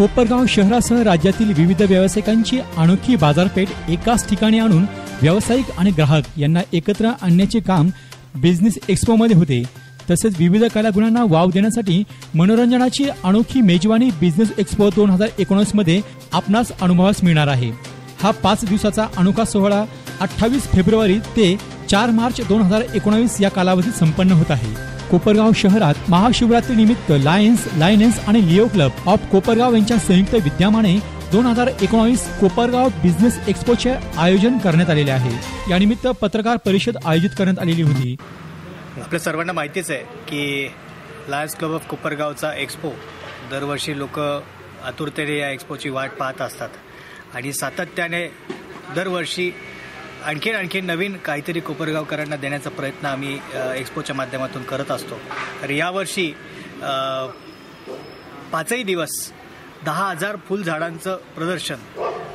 कोपरगाव शहरासह राज्यातील विविध व्यावसायिकांची अनोखी बाजारपेठ एकाच ठिकाणी आणून व्यावसायिक आणि ग्राहक यांना एकत्र आणण्याचे काम बिझनेस एक्स्पोमध्ये होते. तसेच विविध कलागुणांना वाव देण्यासाठी मनोरंजनाची अनोखी मेजवानी बिझनेस एक्स्पो दोन हजार एकोणीसमध्ये आपणास अनुभवास मिळणार आहे. हा पाच दिवसाचा अनोखा सोहळा अठ्ठावीस फेब्रुवारी ते चार मार्च दोन हजार एकोणावीस या कालावधीत संपन्न होत आहे. कोपरगाव शहरात महाशिवरात्री निमित्त लायन्स लायनेन्स आणि लिओ क्लब ऑफ कोपरगाव यांच्या संयुक्त विद्यमाने दोन हजार एकोणावीस कोपरगाव बिझनेस एक्स्पोचे आयोजन करण्यात आलेले आहे. यानिमित्त पत्रकार परिषद आयोजित करण्यात आलेली होती. आपल्या सर्वांना माहितीच आहे की लायन्स क्लब ऑफ कोपरगावचा एक्स्पो दरवर्षी लोक आतुरतेने या एक्स्पोची वाट पाहत असतात. आणि सातत्याने दरवर्षी आणखीन आणखीन नवीन काहीतरी कोपरगावकरांना देण्याचा प्रयत्न आम्ही एक्स्पोच्या माध्यमातून करत असतो. तर यावर्षी पाचही दिवस दहा हजार फुलझाडांचं प्रदर्शन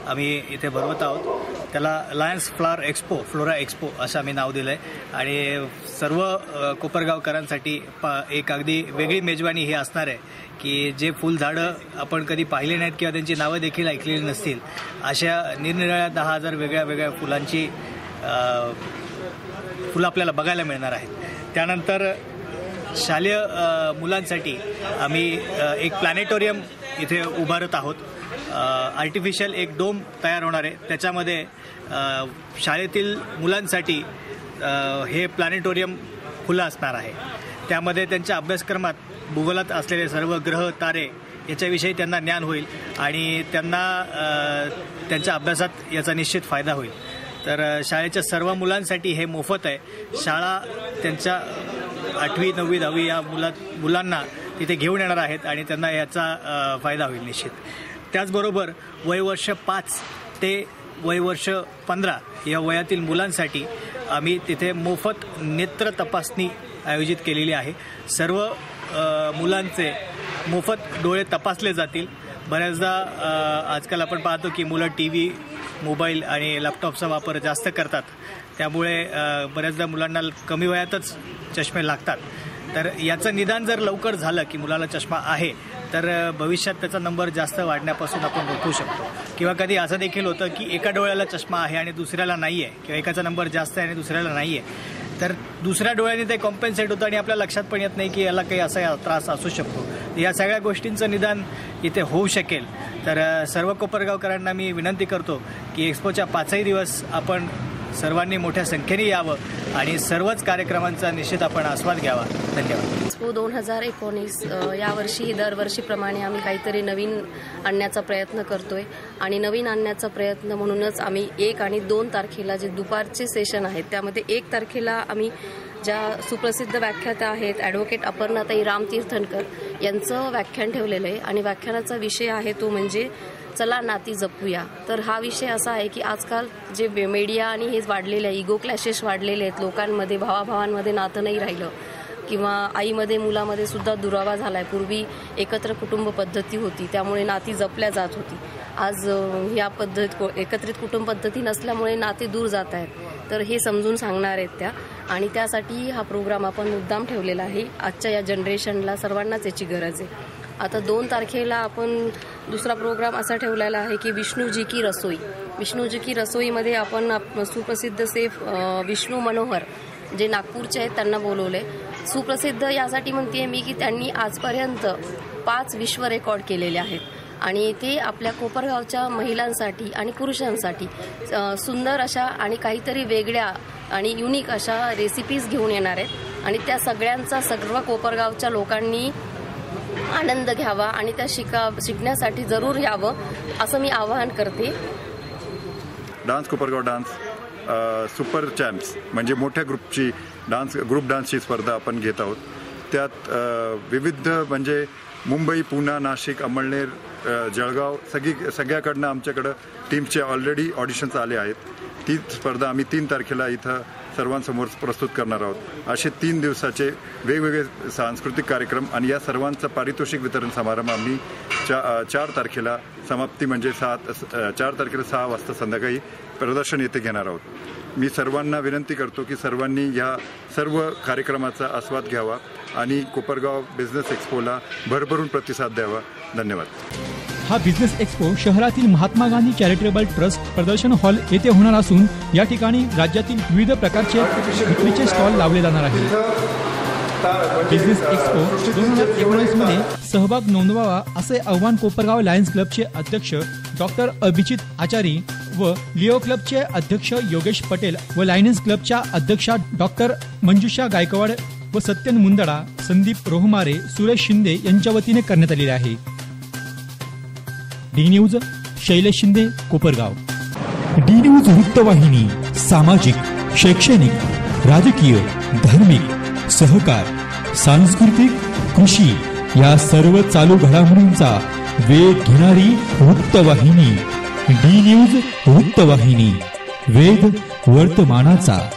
आम्ही इथे भरवत आहोत. त्याला Lions flower expo flora expo असं आम्ही नाव दिलं आहे आणि सर्व कोपरगावकरांसाठी पा एक अगदी वेगळी मेजवानी ही असणार आहे की जे फुलझाडं आपण कधी पाहिले नाहीत किंवा त्यांची नावं देखील ऐकलेली नसतील अशा निरनिराळ्या दहा हजार वेगळ्या वेगळ्या फुलांची फुलं आपल्याला बघायला मिळणार आहेत. त्यानंतर शालेय मुलांसाठी आम्ही एक प्लॅनेटोरियम इथे उभारत आहोत. आर्टिफिशियल एक डोम तयार होणार आहे. त्याच्यामध्ये शाळेतील मुलांसाठी हे प्लॅनेटोरियम खुलं असणार आहे. त्यामध्ये त्यांच्या अभ्यासक्रमात भूगोलात असलेले सर्व ग्रह तारे याच्याविषयी त्यांना ज्ञान होईल आणि त्यांना त्यांच्या अभ्यासात याचा निश्चित फायदा होईल. तर शाळेच्या सर्व मुलांसाठी हे मोफत आहे. शाळा त्यांच्या आठवी नववी दहावी या मुला मुलांना तिथे घेऊन येणार आहेत आणि त्यांना याचा फायदा होईल निश्चित. त्याचबरोबर वयवर्ष पाच ते वयवर्ष पंधरा या वयातील मुलांसाठी आम्ही तिथे मोफत नेत्र तपासणी आयोजित केलेली आहे. सर्व मुलांचे मोफत डोळे तपासले जातील. बऱ्याचदा आजकाल आपण पाहतो की मुलं टी व्ही मोबाईल आणि लॅपटॉपचा वापर जास्त करतात. त्यामुळे बऱ्याचदा मुलांना कमी वयातच चष्मे लागतात. तर याचं निदान जर लवकर झालं की मुलाला चष्मा आहे तर भविष्यात त्याचा नंबर जास्त वाढण्यापासून आपण रोखू शकतो. किंवा कधी असं देखील होतं की एका डोळ्याला चष्मा आहे आणि दुसऱ्याला नाही आहे किंवा एकाचा नंबर जास्त आहे आणि दुसऱ्याला नाही आहे तर दुसऱ्या डोळ्याने ते कॉम्पेन्सेट होतं आणि आपल्या लक्षात पण येत नाही की याला काही असा त्रास असू शकतो. या सगळ्या गोष्टींचं निदान इथे होऊ शकेल. तर सर्व कोपरगावकरांना मी विनंती करतो की एक्स्पोच्या पाचही दिवस आपण सर्वांनी मोठ्या संख्येने यावं. आणि सर्वच कार्यक्रमांचा निश्चित आपण आस्वाद घ्यावा. धन्यवाद. एक्सपो दोन हजार एकोणीस यावर्षी दरवर्षीप्रमाणे आम्ही काहीतरी नवीन आणण्याचा प्रयत्न करतोय. आणि नवीन आणण्याचा प्रयत्न म्हणूनच आम्ही एक आणि दोन तारखेला जे दुपारचे सेशन आहेत त्यामध्ये एक तारखेला आम्ही ज्या सुप्रसिद्ध व्याख्याता आहेत ॲडव्होकेट अपर्णाताई रामतीर्थनकर यांचं व्याख्यान ठेवलेलं आहे. आणि व्याख्यानाचा विषय आहे तो म्हणजे चला नाती जपूया. तर हा विषय असा आहे की आजकाल जे मीडिया आणि हे वाढलेले आहे इगो क्लॅशेस वाढलेले आहेत लोकांमध्ये भावाभावांमध्ये नातं नाही राहिलं. किंवा आईमध्ये मुलामध्ये सुद्धा दुरावा झालाय. पूर्वी एकत्र कुटुंब पद्धती होती त्यामुळे नाती जपल्या जात होती. आज या पद्धत एकत्रित कुटुंब पद्धती नसल्यामुळे नाते दूर जात आहेत. तर हे समजून सांगणार आहेत त्या. आणि त्यासाठी हा प्रोग्राम आपण मुद्दाम ठेवलेला आहे. आजच्या या जनरेशनला सर्वांनाच याची गरज आहे. आता दोन तारखेला आपण दुसरा प्रोग्राम असा ठेवलेला आहे की विष्णूजी की रसोई. विष्णूजी की रसोईमध्ये आपण आप- सुप्रसिद्ध सेफ विष्णू मनोहर जे नागपूरचे आहेत त्यांना बोलवले सुप्रसिद्ध यासाठी म्हणते मी की त्यांनी आजपर्यंत पाच विश्व रेकॉर्ड केलेले आहेत. आणि ते आपल्या कोपरगावच्या महिलांसाठी आणि पुरुषांसाठी सुंदर अशा आणि काहीतरी वेगळ्या आणि युनिक अशा रेसिपीज घेऊन येणार आहेत. आणि त्या सगळ्यांचा सर्व कोपरगावच्या लोकांनी आनंद घ्यावा आणि त्या शिका शिकण्यासाठी जरूर यावं असं मी आवाहन करते. Dance Kopargaon dance super champs म्हणजे मोठ्या ग्रुपची डान्स ग्रुप डान्सची स्पर्धा आपण घेत आहोत. त्यात विविध म्हणजे मुंबई पुणे नाशिक अमळनेर जळगाव सगळी सगळ्याकडनं आमच्याकडं टीमचे ऑलरेडी ऑडिशन्स आले आहेत. ती स्पर्धा आम्ही तीन तारखेला इथं सर्वांसमोर प्रस्तुत करणार आहोत. असे तीन दिवसाचे वेगवेगळे सांस्कृतिक कार्यक्रम आणि या सर्वांचं पारितोषिक वितरण समारंभ आम्ही चा चार तारखेला समाप्ती म्हणजे सात चार तारखेला सहा वाजता संध्याकाळी प्रदर्शन येथे घेणार आहोत. मी सर्वांना विनंती करतो की सर्वांनी ह्या सर्व कार्यक्रमाचा आस्वाद घ्यावा आणि कोपरगाव बिझनेस एक्सपोला भरभरून प्रतिसाद द्यावा. धन्यवाद. हा बिझनेस एक्स्पो शहरातील महात्मा गांधी चॅरिटेबल ट्रस्ट प्रदर्शन हॉल येथे होणार असून या ठिकाणी राज्यातील विविध प्रकारचे विक्रीचे स्टॉल लावले जाणार आहेत. बिझनेस एक्स्पो दोन हजार एकोणीसमध्ये सहभाग नोंदवावा असे आव्हान कोपरगाव लायन्स क्लबचे अध्यक्ष डॉक्टर अभिजित आचारी व लिओ क्लबचे अध्यक्ष योगेश पटेल व लायन्स क्लबच्या अध्यक्षा डॉक्टर मंजुषा गायकवाड व सत्यन मुंदडा संदीप रोहमारे सुरेश शिंदे यांच्या वतीने करण्यात आलेले आहे. D news Shailesh Shinde Kopargaon. D news वृत्तवाहिनी सामाजिक शैक्षणिक राजकीय धार्मिक सहकार सांस्कृतिक कृषी या सर्व चालू घडामोडींचा वेध घेणारी वृत्तवाहिनी. डी न्यूज वृत्तवाहिनी. वेध वर्तमानाचा.